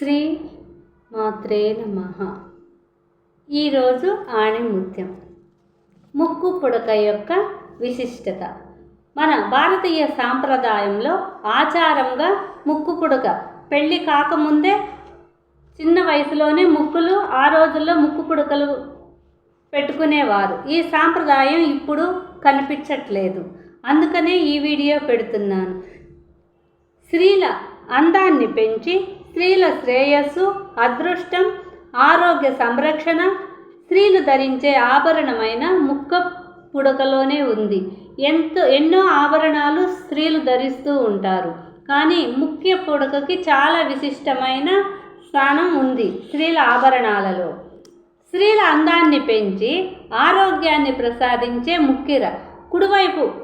శ్రీ మాత్రే నమ. ఈరోజు ఆణిముత్యం. ముక్కు పుడక యొక్క విశిష్టత. మన భారతీయ సాంప్రదాయంలో ఆచారంగా ముక్కు పుడక. పెళ్ళి కాకముందే చిన్న వయసులోనే ముక్కులు ఆ రోజుల్లో ముక్కు పుడకలు పెట్టుకునేవారు. ఈ సాంప్రదాయం ఇప్పుడు కనిపించట్లేదు. అందుకనే ఈ వీడియో పెడుతున్నాను. స్త్రీల అందాన్ని పెంచి స్త్రీల శ్రేయస్సు అదృష్టం ఆరోగ్య సంరక్షణ స్త్రీలు ధరించే ఆభరణమైన ముక్క పుడకలోనే ఉంది. ఎంతో ఎన్నో ఆభరణాలు స్త్రీలు ధరిస్తూ ఉంటారు. కానీ ముఖ్య పుడకకి చాలా విశిష్టమైన స్థానం ఉంది స్త్రీల ఆభరణాలలో. స్త్రీల అందాన్ని పెంచి ఆరోగ్యాన్ని ప్రసాదించే ముక్కిర కుడివైపు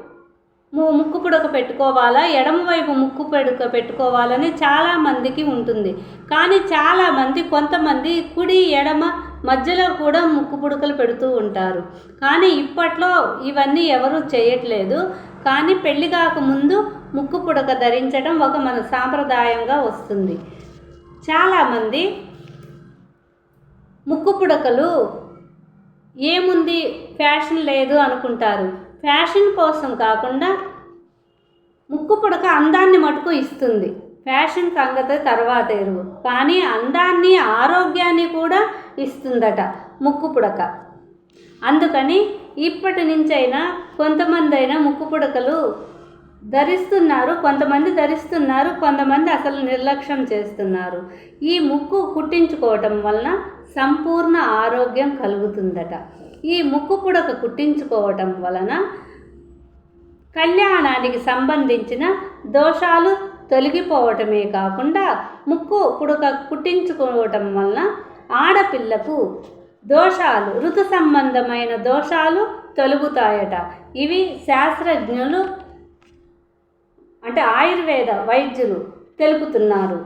ముక్కు పుడక పెట్టుకోవాలా? ఎడమవైపు ముక్కు పుడక పెట్టుకోవాలని చాలామందికి ఉంటుంది. కానీ చాలామంది కొంతమంది కుడి ఎడమ మధ్యలో కూడా ముక్కు పుడకలు పెడుతూ ఉంటారు. కానీ ఇప్పట్లో ఇవన్నీ ఎవరు చేయట్లేదు. కానీ పెళ్ళి కాకముందు ముక్కు పుడక ధరించడం ఒక మన సాంప్రదాయంగా వస్తుంది. చాలామంది ముక్కు పుడకలు ఏముంది? ఫ్యాషన్ లేదు అనుకుంటారు. ఫ్యాషన్ కోసం కాకుండా ముక్కు పుడక అందాన్ని మటుకు ఇస్తుంది. ఫ్యాషన్ సంగతి తర్వాత ఎరువు. కానీ అందాన్ని ఆరోగ్యాన్ని కూడా ఇస్తుందట ముక్కు పుడక. అందుకని ఇప్పటి నుంచైనా కొంతమంది అయినా ముక్కు పుడకలు ధరిస్తున్నారు కొంతమంది ధరిస్తున్నారు కొంతమంది అసలు నిర్లక్ష్యం చేస్తున్నారు. ఈ ముక్కు కుట్టించుకోవటం వలన సంపూర్ణ ఆరోగ్యం కలుగుతుందట. ఈ ముక్కు పుడక కుట్టించుకోవటం వలన కళ్యాణానికి సంబంధించిన దోషాలు తొలగిపోవటమే కాకుండా ముక్కు పుడక కుట్టించుకోవటం వలన ఆడపిల్లకు దోషాలు ఋతు సంబంధమైన దోషాలు తొలుగుతాయట. ఇవి శాస్త్రజ్ఞులు అంటే ఆయుర్వేద వైద్యులు తెలుపుతున్నారు.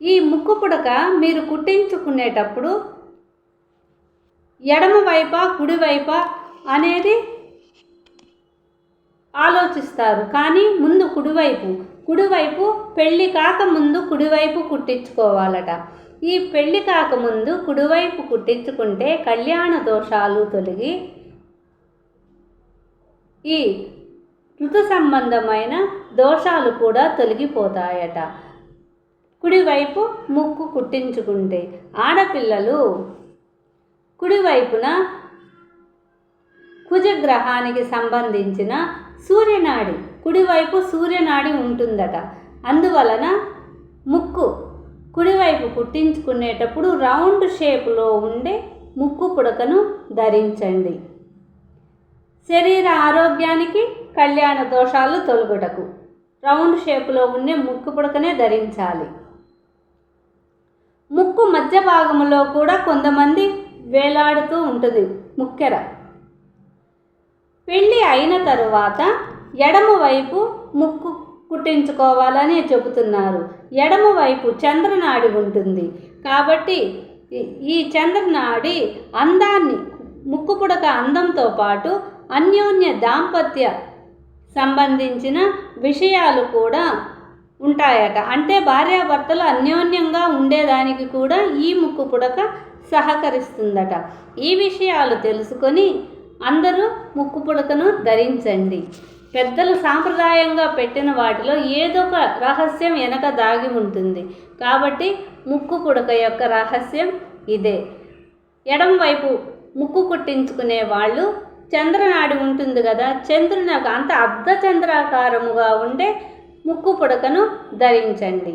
ఈ ముక్కు పుడక మీరు కుట్టించుకునేటప్పుడు ఎడమ వైపా కుడి అనేది ఆలోచిస్తారు. కానీ ముందు కుడివైపు. కుడివైపు పెళ్ళి కాకముందు కుడివైపు కుట్టించుకోవాలట. ఈ పెళ్ళి కాకముందు కుడివైపు కుట్టించుకుంటే కళ్యాణ దోషాలు తొలగి ఈ ఋతు సంబంధమైన దోషాలు కూడా తొలగిపోతాయట. కుడివైపు ముక్కు కుట్టించుకుంటే ఆడపిల్లలు కుడివైపున కుజగ్రహానికి సంబంధించిన సూర్యనాడి కుడివైపు సూర్యనాడి ఉంటుందట. అందువలన ముక్కు కుడివైపు కుట్టించుకునేటప్పుడు రౌండ్ షేప్లో ఉండే ముక్కు పుడకను ధరించండి. శరీర ఆరోగ్యానికి కళ్యాణ దోషాలు తొలగుటకు రౌండ్ షేపులో ఉండే ముక్కు పుడకనే ధరించాలి. ముక్కు మధ్య భాగంలో కూడా కొంతమంది వేలాడుతూ ఉంటుంది. ముక్కెర. పెళ్ళి అయిన తరువాత ఎడమవైపు ముక్కు కుట్టించుకోవాలని చెబుతున్నారు. ఎడమవైపు చంద్రనాడి ఉంటుంది. కాబట్టి ఈ చంద్రనాడి అందాన్ని ముక్కు పుడక అందంతో పాటు అన్యోన్య దాంపత్య సంబంధించిన విషయాలు కూడా ఉంటాయట. అంటే భార్యాభర్తలు అన్యోన్యంగా ఉండేదానికి కూడా ఈ ముక్కు పుడక సహకరిస్తుందట. ఈ విషయాలు తెలుసుకొని అందరూ ముక్కు పుడకను ధరించండి. పెద్దలు సాంప్రదాయంగా పెట్టిన వాటిలో ఏదో ఒక రహస్యం వెనక దాగి ఉంటుంది. కాబట్టి ముక్కు పుడక యొక్క రహస్యం ఇదే. ఎడం వైపు ముక్కు కుట్టించుకునే వాళ్ళు చంద్రనాడి ఉంటుంది కదా చంద్రుని అంత అర్ధ చంద్రాకారముగా ఉండే ముక్కు పుడకను ధరించండి.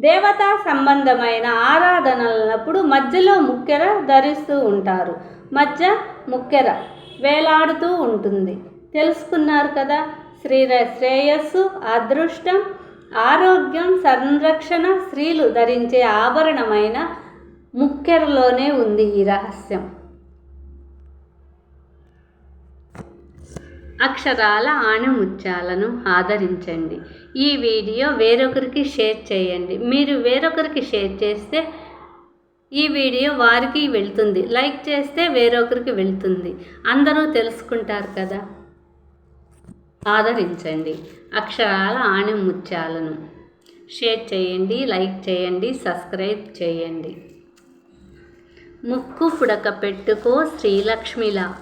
దేవతా సంబంధమైన ఆరాధనలప్పుడు మధ్యలో ముక్కెర ధరిస్తూ ఉంటారు. మధ్య ముక్కెర వేలాడుతూ ఉంటుంది. తెలుసుకున్నారు కదా? శ్రీ శ్రేయస్సు అదృష్టం ఆరోగ్యం సంరక్షణ స్త్రీలు ధరించే ఆభరణమైన ముక్కెరలోనే ఉంది ఈ రహస్యం. అక్షరాల ఆణిముత్యాలను ఆదరించండి. ఈ వీడియో వేరొకరికి షేర్ చేయండి. మీరు వేరొకరికి షేర్ చేస్తే ఈ వీడియో వారికి వెళ్తుంది. లైక్ చేస్తే వేరొకరికి వెళ్తుంది. అందరూ తెలుసుకుంటారు కదా? ఆదరించండి. అక్షరాల ఆణిముత్యాలను షేర్ చేయండి లైక్ చేయండి సబ్స్క్రైబ్ చేయండి. ముక్కు పుడక పెట్టుకో శ్రీలక్ష్మిలా.